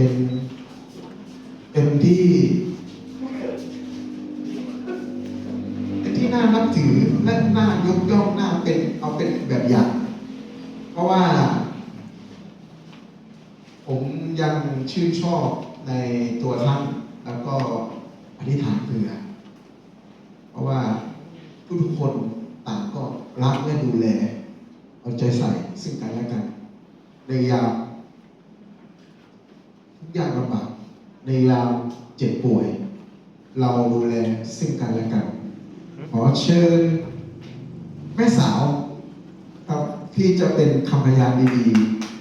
เป็น เป็นที่ เป็นที่น่านับถือและน่ายกย่องน่าเป็นเอาเป็นแบบอย่าง เพราะว่า ผมยังชื่นชอบในตัวท่านแล้วก็อธิษฐานเผื่อเพราะว่าทุกๆคนต่างก็รักและดูแลเอาใจใส่ซึ่งกันและกันในยาม ย่างลำบากในยามเจ็บป่วย เราดูแลซึ่งกันและกัน ขอเชิญแม่สาวครับที่จะเป็นคำพยานดี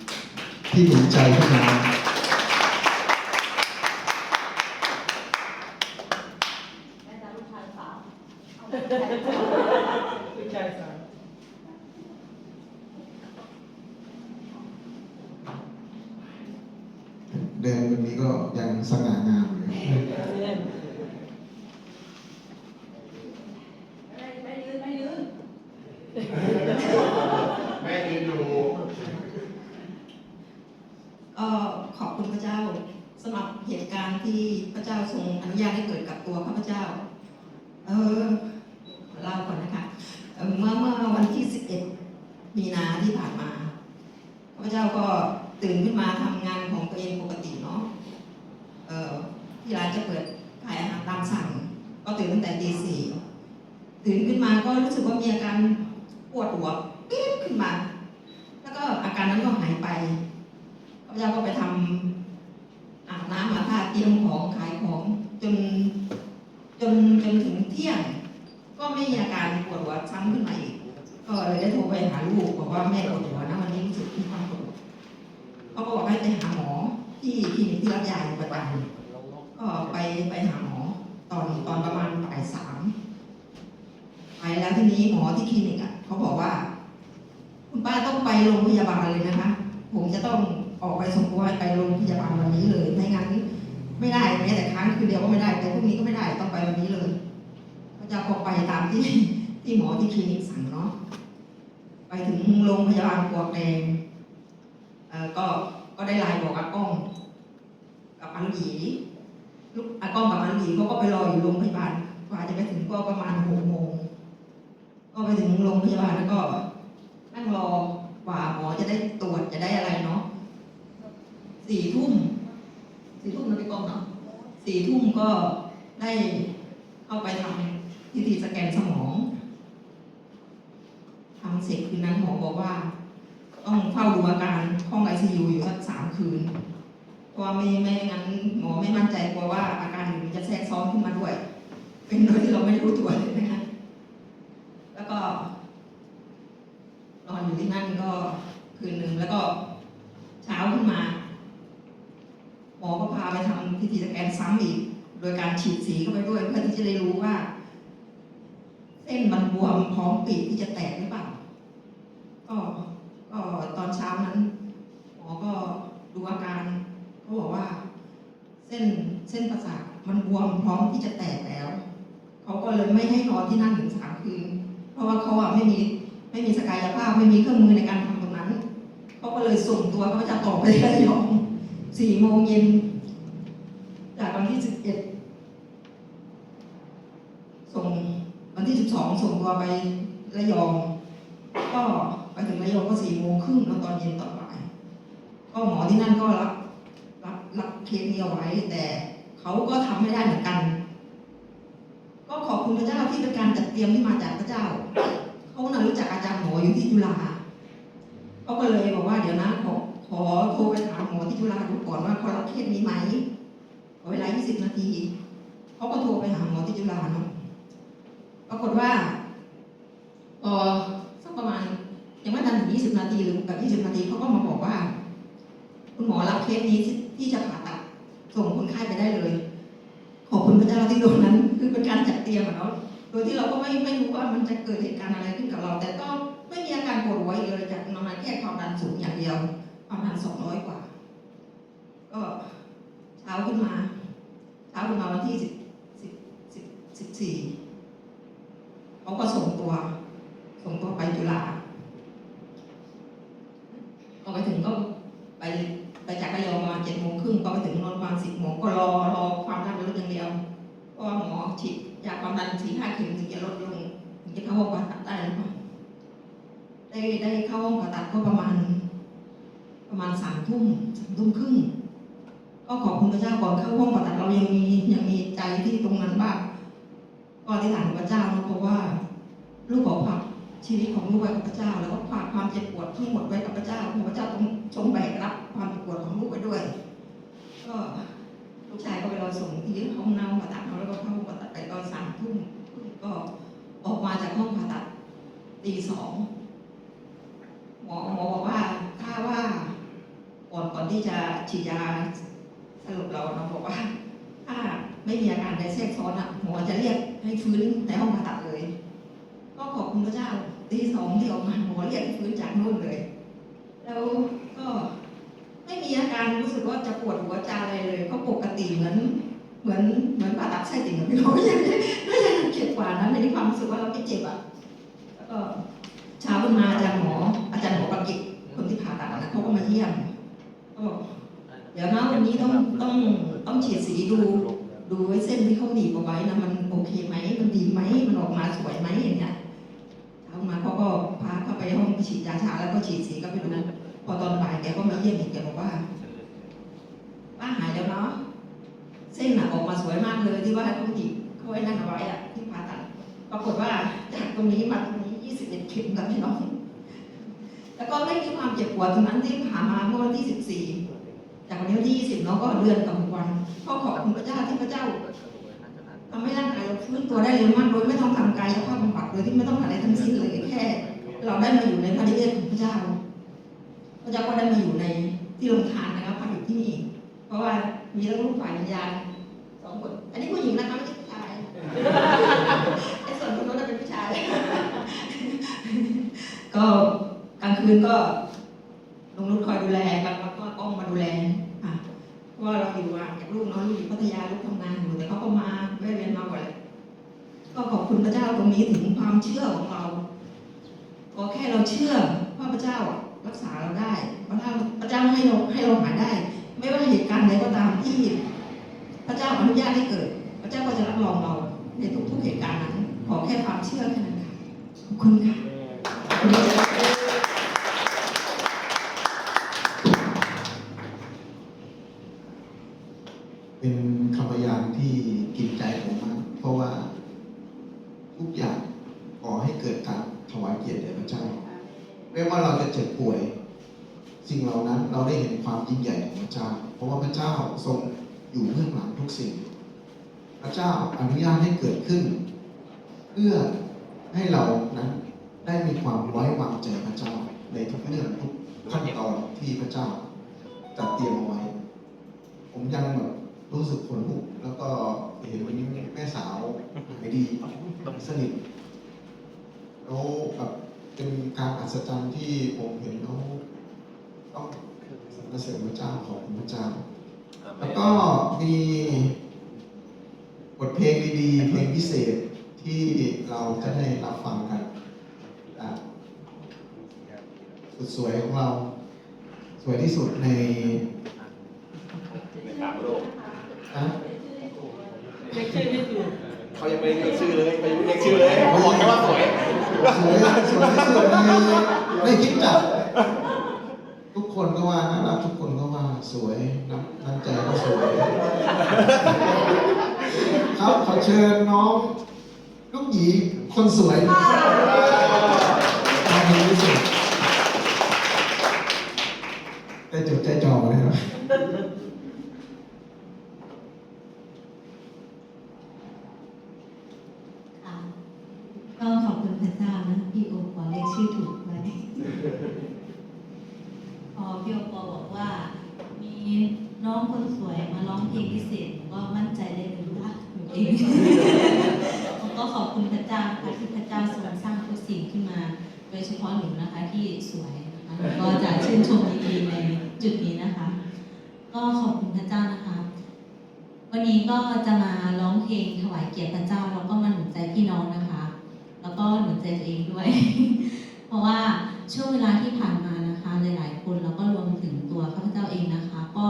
ๆ ที่หนุนใจพวกเรา แม่จะลูกชายสาว ลูกชายสาว เดินวันนี้ก็ยังสง่างามอยู่ ไม่ไม่ยืนไม่ยืน แม่ยืนดู ก็ขอบคุณพระเจ้าสำหรับเหตุการณ์ที่พระเจ้าทรงอนุญาตให้เกิดกับตัวข้าพเจ้า เออเล่าก่อนนะคะเอ่อเมื่อเมื่อวันที่ 11 มีนาที่ผ่านมาข้าพเจ้าก็ ตื่นขึ้นมาทำงานของตัวเองปกติเนาะเออที่ร้านจะเปิดขายอาหารตามสั่ง ก็ตื่นตั้งแต่ตีสี่ตื่นขึ้นมาก็รู้สึกว่ามีอาการปวดหัวปี๊ดขึ้นมา แล้วก็อาการนั้นก็หายไปข้าพเจ้าก็ไปทำอาบน้ำอาบท่าเตรียมของขายของจนจนจนถึงเที่ยง ก็ไม่มีอาการปวดหัวซ้ำขึ้นมาอีกก็เลยได้โทรไปหาลูกบอกว่าแม่ปวดหัวนะวันนี้รู้สึกมีความปวด เขาก็บอกให้ไปหาหมอที่คลินิกที่รับยาอยู่ประจำก็ไปไปหาหมอตอนตอนประมาณบ่ายสามไปแล้วทีนี้หมอที่คลินิกอะเขาบอกว่า คุณป้าต้องไปโรงพยาบาลเลยนะคะ ผมจะต้องออกไปส่งตัวไปโรงพยาบาลวันนี้เลยไม่งั้น ไม่ได้แม้แต่ครั้งคืนเดียวก็ไม่ได้แต่พรุ่งนี้ก็ไม่ได้ต้องไปวันนี้เลยก็จะพอไปตามที่ที่หมอที่คลินิกสั่งเนาะไปถึงโรงพยาบาลปวกแดง ก็ก็ได้ไลน์บอกอากล้องกับอาลูกหยีลูกอากล้องกับอาลูกหยีเขาก็ไปรออยู่โรงพยาบาลกว่าจะไปถึงก็ประมาณหกโมงก็ไปถึงโรงพยาบาลแล้วก็นั่งรอกว่าหมอจะได้ตรวจจะได้อะไรเนาะสี่ทุ่มสี่ทุ่มนะพี่ก้องเนาะสี่ทุ่มก็ได้เข้าไปทำพิธีสแกนสมองทำเสร็จคืนนั้นหมอบอกว่า ต้องเฝ้าดูอาการ ห้องไอซียูอยู่สักสามคืน เพราะว่าไม่ไม่งั้นหมอไม่มั่นใจกลัวว่าอาการอื่นจะแทรกซ้อนขึ้นมาด้วย เป็นโดยที่เราไม่รู้ตัวเลยนะคะ แล้วก็ นอนอยู่ที่นั่นก็คืนหนึ่งแล้วก็เช้าขึ้นมา หมอก็พาไปทำพิธีสแกนซ้ำอีก โดยการฉีดสีเข้าไปด้วย เพื่อที่จะได้รู้ว่า เส้นมันบวมพร้อมปีกที่จะแตกหรือเปล่าก็ก็ตอนเช้านั้น ดูอาการเขาบอกว่า เส้นเส้นประสาทมันบวมพร้อมที่จะแตกแล้วเขาก็เลยไม่ให้นอนที่นั่นถึงสามคืน เพราะว่าเขาอะไม่มีไม่มีสกายภาพไม่มีเครื่องมือในการทำตรงนั้นเขาก็เลยส่งตัวเขาจะต่อไประยองสี่โมงเย็นจากวันที่สิบเอ็ดส่งวันที่สิบสองส่งตัวไประยอง ก็ไปถึงระยองก็สี่โมงครึ่งแล้วตอนเย็นต่อไป ก็หมอที่นั่นก็รับรับรับเคสนี้เอาไว้ แต่เขาก็ทำไม่ได้เหมือนกัน ก็ขอบคุณพระเจ้าที่เป็นการจัดเตรียมที่มาจากพระเจ้าเขาน่ะรู้จักอาจารย์หมออยู่ที่จุฬาเขาก็เลยบอกว่าเดี๋ยวนะขอขอโทรไปถามหมอที่จุฬาดูก่อนว่าเขารับเคสนี้ไหมขอเวลา 20 นาทีเขาก็โทรไปหาหมอที่จุฬาเนาะปรากฏว่าพอสักประมาณยังไม่ทันถึง20 นาทีหรือกับ 20 นาทีเขาก็มาบอกว่า คุณหมอรับเคสนี้ที่จะผ่าตัดส่งคนไข้ไปได้เลย ขอบคุณพระเจ้าที่โดนนั้น คือเป็นการจัดเตรียมเนาะโดยที่เราก็ไม่ไม่รู้ว่ามันจะเกิดเหตุการณ์อะไรขึ้นกับเรา แต่ก็ไม่มีอาการปวดหัวเลยจากประมาณแค่ความดันสูงอย่างเดียวความดันสองร้อยกว่า ก็เช้าขึ้นมาเช้าขึ้นมาวันที่สิบสิบสิบสิบสี่เขาก็ส่งตัว ส่งตัวไปจุฬาพอไปถึงก็ไปไป ไปจากระยองประมาณเจ็ดโมงครึ่งก็ไปถึงนนท์ประมาณสิบโมงก็รอรอความดันลดอย่างเดียว เพราะว่าหมอฉีด ตันสี่ห้าเข็มถึงจะลดลงถึงจะเข้าห้องผ่าตัดได้นะคะได้ได้เข้าห้องผ่าตัดก็ประมาณ ประมาณสามทุ่มสามทุ่มครึ่งก็ขอบคุณพระเจ้าก่อนเข้าห้องผ่าตัดเรายังมียังมีใจที่ตรงนั้นบ้างก็อธิษฐานกับพระเจ้านะเพราะว่า ลูกขอฝากชีวิตของลูกไว้กับพระเจ้า แล้วก็ฝากความเจ็บปวดทั้งหมดไว้กับพระเจ้าพระเจ้าต้องทรงแบกรับความเจ็บปวดของลูกไว้ด้วย ก็ ลูกชายก็ไปรอส่งที่ห้องน้ำผ่าตัดเขาแล้วก็เข้าผ่าตัดไปตอนสามทุ่มก็ออกมาจากห้องผ่าตัดตีสองหมอหมอบอกว่าถ้าว่าก่อนก่อนที่จะฉีดยาสรุปเราเราบอกว่า ถ้าไม่มีอาการใดแทรกซ้อนอะหมอจะเรียกให้ฟื้นในห้องผ่าตัดเลย ก็ขอบคุณพระเจ้าตีสองที่ออกมาหมอเรียกให้ฟื้นจากนู่นเลย แล้วก็ไม่มีอาการรู้สึกว่าจะปวดหัวจะอะไรเลย ก็ปก ติเหมือนเหมือนเหมือนผ่าตัดไส้ติ่งพี่น้องยังไม่ยังเจ็บกว่านั้นในความรู้สึกว่าเราไม่เจ็บอะแล้วก็เช้าขึ้นมาอาจารย์หมอ อาจารย์หมอประกิตคนที่ผ่าตัดนะเขาก็มาเยี่ยมก็เดี๋ยวนะวันนี้ต้องต้องต้องฉีดสีดูดูไว้เส้นที่เขาหนีบเอาไว้นะมันโอเคไหมมันดีไหมมันออกมาสวยไหมอย่างเงี้ยเอามาเขาก็พาเข้าไปห้องฉีดยาชาแล้วก็ฉีดสีก็ไปดูพอตอนบ่ายแกก็มาเยี่ยมอีกแกบอกว่าป้าหายแล้วเนาะ ส้นน่ะออกมาสวยมากเลยที่ว่าเขาหนีบเขาไว้นั่นเอาไว้อะที่ผ่าตัดปรากฏว่าจากตรงนี้มาตรงนี้ 21 เข็มกับพี่น้อง แล้วก็ไม่มีความเจ็บปวดตรงนั้นที่ผ่ามาเมื่อวันที่ 14 จากวันนี้วันที่ 20เนาะก็เดือนกับวันก็ขอบคุณพระเจ้าที่พระเจ้าทำให้ร่างกายเราฟื้นตัวได้เร็วมากโดยไม่ต้องทำกายภาพบำบัดโดยที่ไม่ต้องอะไรทั้งสิ้นเลยแค่ เราได้มาอยู่ในพระนิเวศของพระเจ้าพระเจ้าก็ได้มาอยู่ในที่โรงทานนะครับพักอยู่ที่นี่เพราะว่ามีทั้งลูกฝ่ายวิญญาณ สองคนอันนี้ผู้หญิงนะคะไม่ใช่ผู้ชายไอ้ส่วนคนนู้นนะเป็นผู้ชาย ก็กลางคืนก็ลงนุชคอยดูแลกลางวันก็อ้อมมาดูแลอะเพราะว่าเราอยู่อ่างจากลูกเน้องลูกอยู่พัทยาลูกทำงานอยู่แต่เขาก็มาแวะเวียนมาบ่อยก็ขอบคุณพระเจ้าตรงนี้ถึงความเชื่อของเราก็แค่เราเชื่อว่าพระเจ้ารักษาเราได้พระเจ้าพระเจ้าให้เราให้เราหายได้ ไม่ว่าเหตุการณ์ใดก็ตามที่ พระเจ้าอนุญาตให้เกิด พระเจ้าก็จะรับรองเราในทุกๆเหตุการณ์นั้น ขอแค่ความเชื่อแค่นั้นค่ะ ขอบคุณค่ะเป็นคำพยานที่กินใจผมมาก เพราะว่าทุกอย่างขอให้เกิดการถวายเกียรติแด่พระเจ้าไม่ว่าเราจะเจ็บป่วย สิ่งเหล่านั้นเราได้เห็นความยิ่งใหญ่ของพระเจ้า เพราะว่าพระเจ้าทรงอยู่เบื้องหลัง สิ่ง พระเจ้าอนุญาตให้เกิดขึ้น เพื่อให้เรานั้นได้มีความไว้วางใจพระเจ้าในทุกเรื่องทุกขั้นตอนที่พระเจ้าจัดเตรียมเอาไว้ ผมยังแบบรู้สึกขนลุกแล้วก็เห็นวันนี้แม่สาวหายดีสนิทแล้วแบบเป็นการอัศจรรย์ที่ผมเห็นเขาต้องสรรเสริญพระเจ้าขอบคุณพระเจ้า แล้วก็มีบทเพลงดีๆเพลงพิเศษที่เราจะได้รับฟังกันจากสุดสวยของเรา สวยที่สุดในในสามโลกนะเด็กชื่อไม่ถูกเขายังไม่ได้เรียกชื่อเลยเขายังไม่เรียกชื่อเลยเขาบอกแค่ว่าสวยสวยสวยที่สุดในในคลิปจักรทุกคนก็ว่าน่ารักทุกคนก็ว่า สวยน้ำน้ำใจก็สวย ครับขอเชิญน้องลูกหยีคนสวยมาดีที่สุดได้จุดใจจ่อเลยครับก็ขอบคุณพระเจ้านะพี่โอปอเรียกชื่อถูกไหมพอพี่โอปอบอกว่า องคนสวยมาร้องเพลงพิเศษผมก็มั่นใจได้เลยว่าหนูเองผมก็ขอบคุณพระเจ้าค่ะที่พระเจ้าทรงสร้างทุกสิ่งขึ้นมา โดยเฉพาะหนูนะคะที่สวยนะคะหนูก็จะชื่นชมดีๆในจุดนี้นะคะ ก็ขอบคุณพระเจ้านะคะ วันนี้ก็จะมาร้องเพลงถวายเกียรติพระเจ้าแล้วก็มาหนุนใจพี่น้องนะคะ แล้วก็หนุนใจตัวเองด้วย เพราะว่า ช่วงเวลาที่ผ่านมานะคะ หลายๆ คนแล้วก็รวมถึงตัวข้าพเจ้าเองนะคะ ก็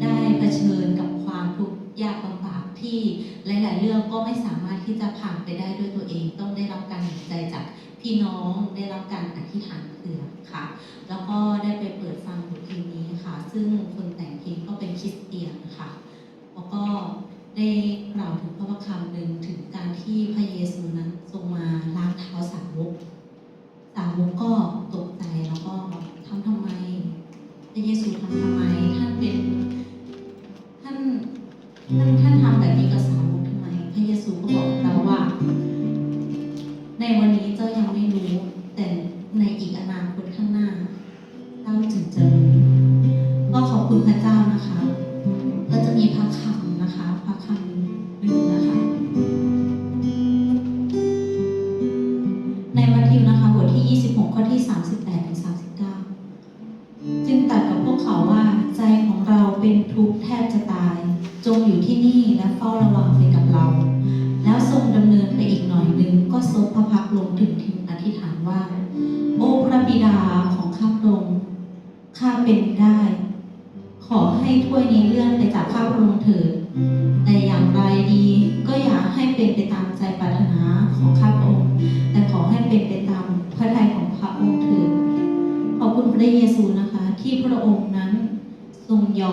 ได้เผชิญกับความทุกข์ยากลำบากที่หลาย ๆ เรื่องก็ไม่สามารถที่จะผ่านไปได้ด้วยตัวเอง ต้องได้รับการเห็นใจจากพี่น้องได้รับการอธิษฐานเผื่อค่ะ แล้วก็ได้ไปเปิดฟังบทเพลงนี้ค่ะ ซึ่งคนแต่งเพลงก็เป็นคิดเตียงค่ะแล้วก็ได้กล่าวถึงพระวจะคำหนึ่งถึงการที่พระเยซูนั้นทรงมาล้างเท้าสาวก สาวกก็ตกใจแล้วก็ทำทำไมพระเยซูทำทำไมท่านเป็นท่านท่านท่านทำแบบนี้กับ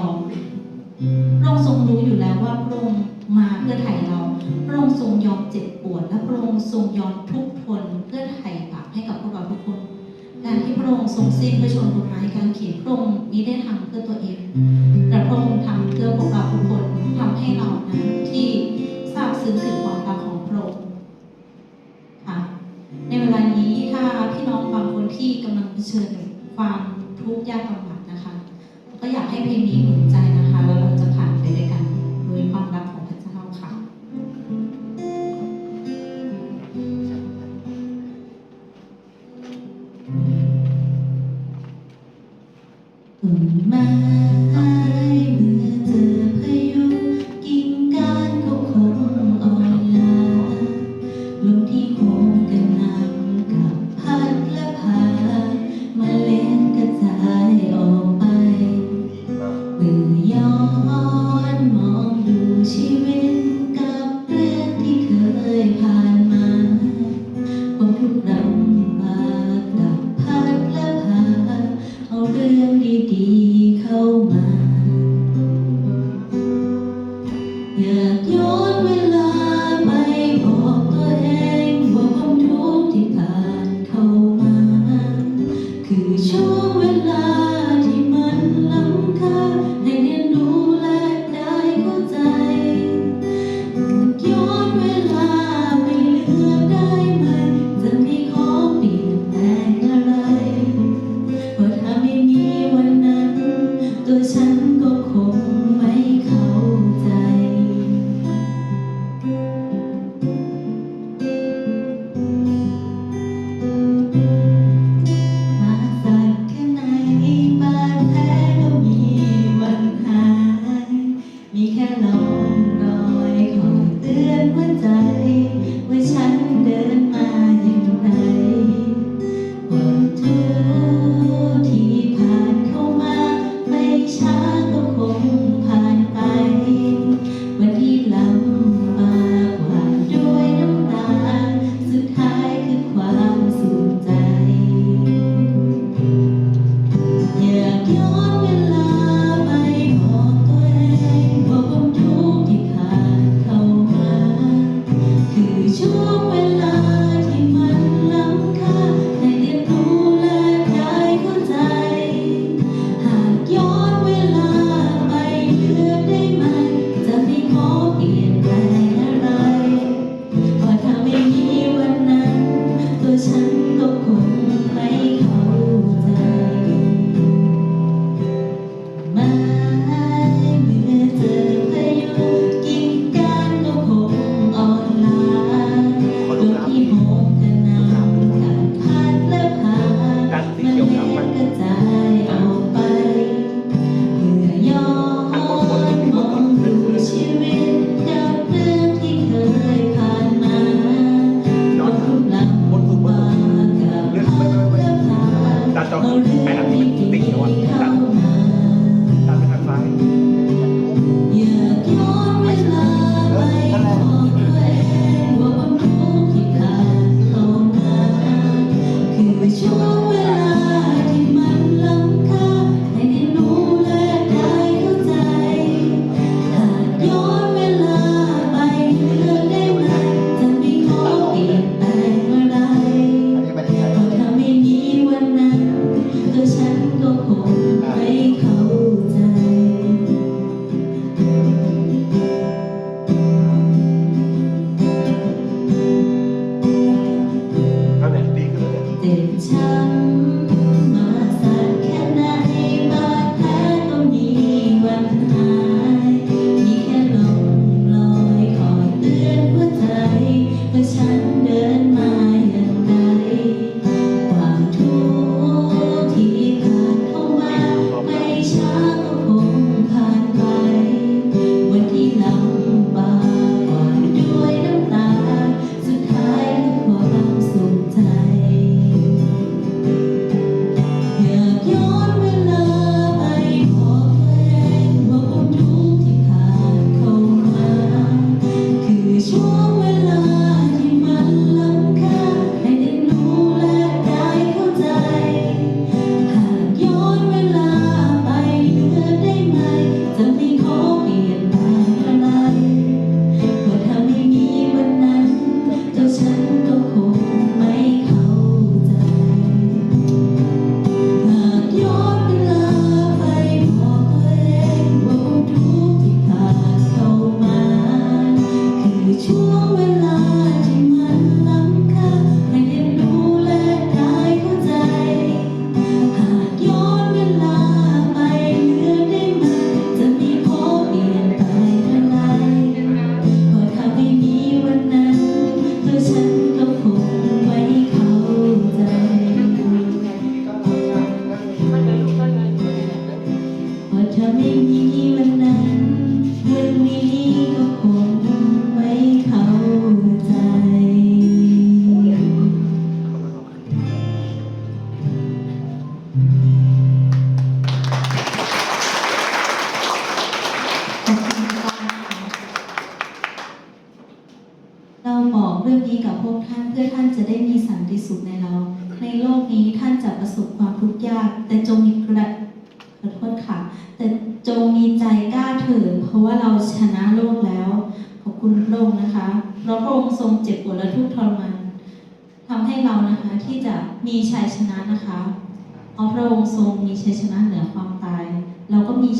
อมพระองค์ทรงรู้อยู่แล้วว่าพระองค์มาเพื่อไถ่เราพระองค์ทรงยอมเจ็บปวด และพระองค์ทรงยอมทุกทนเพื่อไถ่บาปให้กับพวกเราทุกคนการที่พระองค์ทรงสิ้นพระชนม์บนไม้กางเขนพระองค์มิได้ทำเพื่อตัวเอง แต่พระองค์ทำเพื่อพวกเราทุกคนทำให้เรานั้นที่ทราบซึ้งถึงความรักของพระองค์ค่ะในเวลานี้ถ้าพี่น้องบางคนที่กำลังเผชิญความทุกข์ยากลำบากนะคะ ก็อยากให้เพลงนี้หนุนใจนะคะแล้วเราจะผ่านไปด้วยกันโดยความรักของพระเจ้าค่ะต้นไม้ อย ลองลมรอยคอยเตือนหัวใจ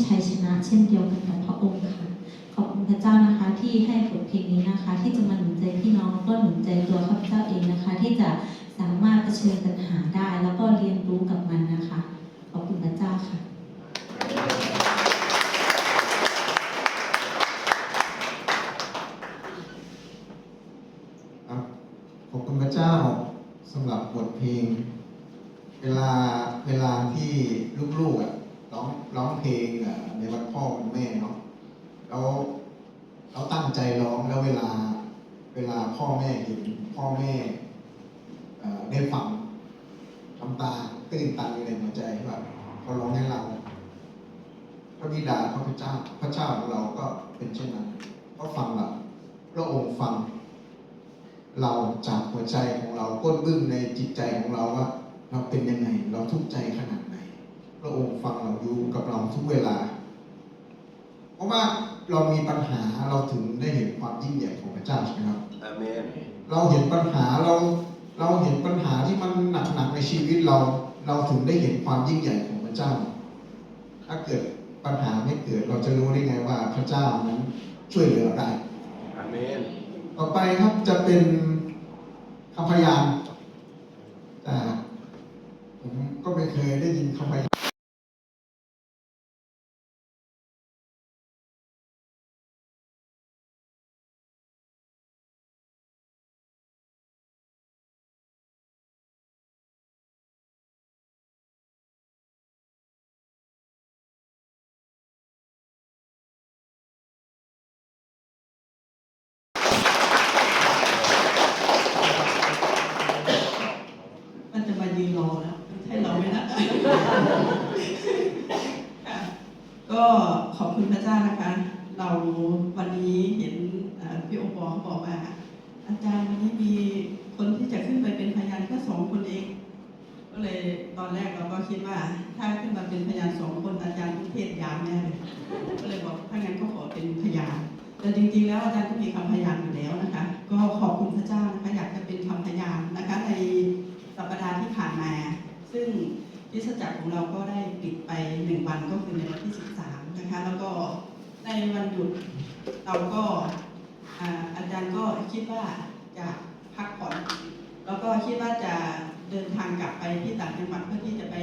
ชัยชนะ เช่นเดียวกันกับพระองค์ค่ะ ขอบคุณพระเจ้านะคะที่ให้บทเพลงนี้นะคะ ที่จะมาหนุนใจพี่น้องแล้วก็หนุนใจตัวข้าพเจ้าเองนะคะ ที่จะสามารถเผชิญปัญหาได้ แล้วก็เรียนรู้กับมันนะคะ ขอบคุณพระเจ้าค่ะขอบคุณพระเจ้าสำหรับบทเพลง เวลาเวลาที่ลูกๆอะ ร้องเพลงอะในวันพ่อวันแม่เนาะแล้วเราตั้งใจร้องแล้วเวลาเวลาพ่อแม่เห็นพ่อแม่ได้ฟังน้ำตาตื้นตันในหัวใจว่าเขาร้องให้เราพระบิดาพระพเจ้าพระเจ้าของเราก็เป็นเช่นนั้นก็ฟังเราพระองค์ฟัง เราจากหัวใจของเราก้นบึ้งในจิตใจของเราว่า เราเป็นยังไง เราทุกข์ใจขนาดไหน ระองค์ฟังเราอยู่กับเราทุกเวลา เพราะว่าเรามีปัญหาเราถึงได้เห็นความยิ่งใหญ่ของพระเจ้าใช่ไหมครับอาเมนเราเห็นปัญหาเราเราเห็นปัญหาที่มันหนักๆในชีวิตเรา เราถึงได้เห็นความยิ่งใหญ่ของพระเจ้า ถ้าเกิดปัญหาไม่เกิดเราจะรู้ได้ไงว่าพระเจ้านั้นช่วยเหลือเราได้อาเมนต่อไปครับจะเป็นคำพยานแต่ผมก็ไม่เคยได้ยินคำพยาน นะคะ เราวันนี้เห็นเอ่อพี่อปอบอกว่า อาจารย์วันนี้มีคนที่จะขึ้นไปเป็นพยานแค่สองคนเองก็เลยตอนแรกเราก็คิดว่า ถ้าขึ้นมาเป็นพยานสองคนอาจารย์ต้องเทศยานแน่เลยก็เลยบอกถ้างั้นก็ขอเป็นพยานแต่จริงๆแล้วอาจารย์ก็มีคำพยานอยู่แล้วนะคะ ก็ขอบคุณพระเจ้านะคะอยากจะเป็นคำพยานนะคะ ในสัปดาห์ที่ผ่านมา ซึ่งคริสจักรของเราก็ได้ปิดไปหนึ่งวันก็คือในวันที่ 13 นะคะ แล้วก็ ในวันหยุดเราก็อาอาจารย์ก็คิดว่าจะพักผ่อน แล้วก็คิดว่าจะเดินทางกลับไปที่ต่างจังหวัดเพื่อที่จะไป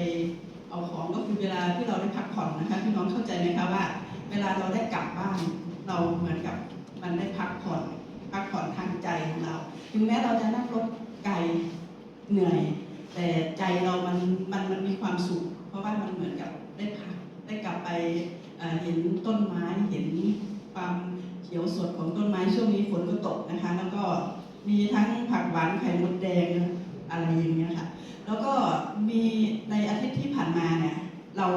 เอาของก็คือเวลาที่เราได้พักผ่อนนะคะพี่น้องเข้าใจไหมคะว่า เวลาเราได้กลับบ้านเราเหมือนกับมันได้พักผ่อนพักผ่อนทางใจของเรา ถึงแม้เราจะนั่งรถไกลเหนื่อย แต่ใจเรามันมันมันมีความสุข เพราะว่ามันเหมือนกับได้พักได้กลับไป เห็นต้นไม้เห็นความเขียวสดของต้นไม้ช่วงนี้ฝนก็ตกนะคะ แล้วก็มีทั้งผักหวานไข่มดแดงอะไรอย่างเงี้ยค่ะ แล้วก็มีในอาทิตย์ที่ผ่านมาเนี่ยเรา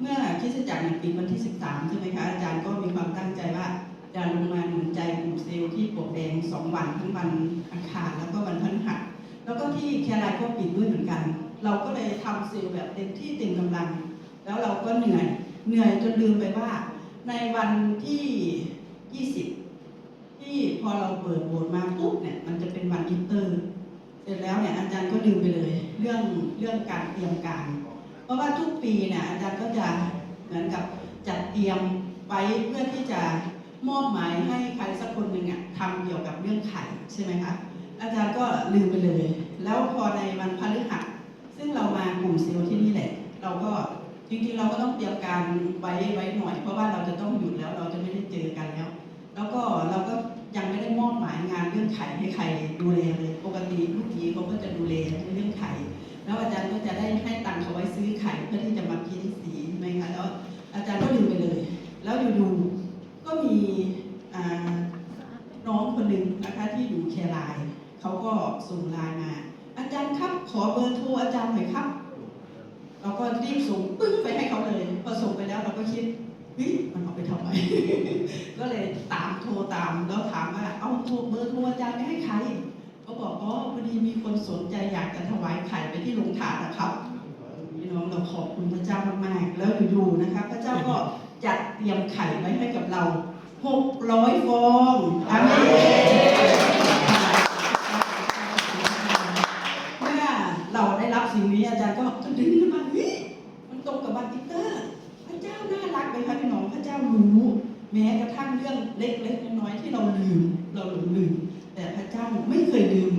เมื่อคริสตจักรเนี่ยปิดวันที่ 13 ใช่ไหมคะอาจารย์ก็มีความตั้งใจว่าจะลงมาหนุนใจกลุ่มเซลล์ที่ปวกแดง 2 วันทั้งวันอังคารแล้วก็วันพฤหัสแล้วก็ที่แครายก็ปิดด้วยเหมือนกัน เราก็เลยทำเซลล์แบบเต็มที่เต็มกำลัง แล้วเราก็เหนื่อย เหนื่อยจนลืมไปว่า ในวันที่ 20 ที่พอเราเปิดโบสถ์มาปุ๊บเนี่ยมันจะเป็นวันอีสเตอร์ เสร็จแล้วเนี่ยอาจารย์ก็ลืมไปเลย เรื่องเรื่องการเตรียมการ เพราะว่าทุกปีเนี่ยอาจารย์ก็จะเหมือนกับจัดเตรียมไว้เพื่อที่จะมอบหมายให้ใครสักคนหนึ่งอะทำเกี่ยวกับเรื่องไข่ใช่ไหมคะอาจารย์ก็ลืมไปเลย แล้วพอในวันพฤหัสซึ่งเรามากลุ่มเซลล์ที่นี่แหละ เราก็ จริงๆเราก็ต้องเตรียมการไว้ไว้หน่อย เพราะว่าเราจะต้องหยุดแล้วเราจะไม่ได้เจอกันแล้ว แล้วก็เราก็ยังไม่ได้มอบหมายงานเรื่องไข่ให้ใครดูแลเลย ปกติลูกหยีเขาก็จะดูแลเรื่องไข่แล้วอาจารย์ก็จะได้ให้ตังค์เขาไว้ซื้อไข่เพื่อที่จะมากินสีใช่ไหมคะแล้วอาจารย์ก็ลืมไปเลย แล้วอยู่ๆก็มีน้องคนหนึ่งนะคะที่อยู่แครายเขาก็ส่งไลน์มา อาจารย์ครับขอเบอร์โทรอาจารย์หน่อยครับ เราก็รีบส่งปึ้งไปให้เขาเลยพอส่งไปแล้วเราก็คิดเฮ้ยมันเอาไปทำไมก็เลยตามโทรตามแล้วถามว่าเอาโทรเบอร์โทรอาจารย์ไม่ให้ใครเขาบอกอ๋อพอดีมีคนสนใจอยากจะถวายไข่ไปที่โรงทานนะครับพี่น้องเราขอบคุณพระเจ้ามากๆ แล้วอยู่ๆนะคะ พระเจ้าก็จัดเตรียมไข่ไว้ให้กับเราหกร้อยฟองอาเมน เมื่อเราได้รับสิ่งนี้อาจารย์ก็จะดึงขึ้นมาเฮ้ยมัน ตรงกับบันติเตอร์พระเจ้าน่ารักไหมคะพี่น้องพระเจ้ารู้ แม้กระทั่งเรื่องเล็กๆน้อยๆที่เราลืมเราหลงลืม แต่พระเจ้าไม่เคยลืม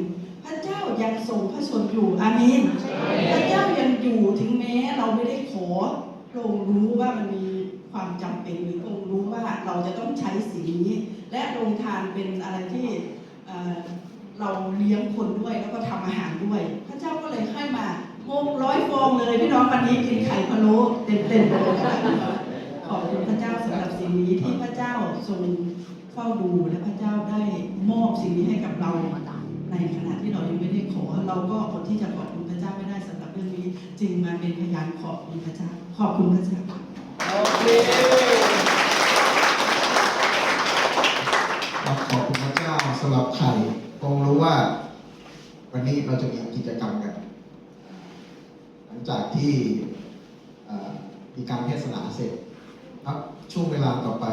พระเจ้ายังทรงพระชนอยู่อาเมนพระเจ้ายังอยู่ถึงแม้เราไม่ได้ขอพระองค์รู้ว่ามันมีความจำเป็นหรือพระองค์รู้ว่าเราจะต้องใช้สิ่งนี้ และโรงทานเป็นอะไรที่เอ่อเราเลี้ยงคนด้วยแล้วก็ทำอาหารด้วย พระเจ้าก็เลยให้มา หกร้อยฟองเลยพี่น้องวันนี้กินไข่พะโล้เต็มๆเลยนะคะขอบคุณพระเจ้าสำหรับสิ่งนี้ที่พระเจ้าทรงเฝ้าดูและพระเจ้าได้มอบสิ่งนี้ให้กับเราในขณะที่เรายังไม่ได้ขอ เราก็อดที่จะขอบคุณพระเจ้าไม่ได้สำหรับเรื่องนี้ จึงมาเป็นพยานขอบคุณพระเจ้าขอบคุณพระเจ้าโอเคขอบคุณพระเจ้าสำหรับไข่คงรู้ว่า วันนี้เราจะมีกิจกรรมกัน จากที่มีการเทศนาเสร็จครับช่วงเวลาต่อไป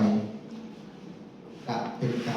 จะเป็นการ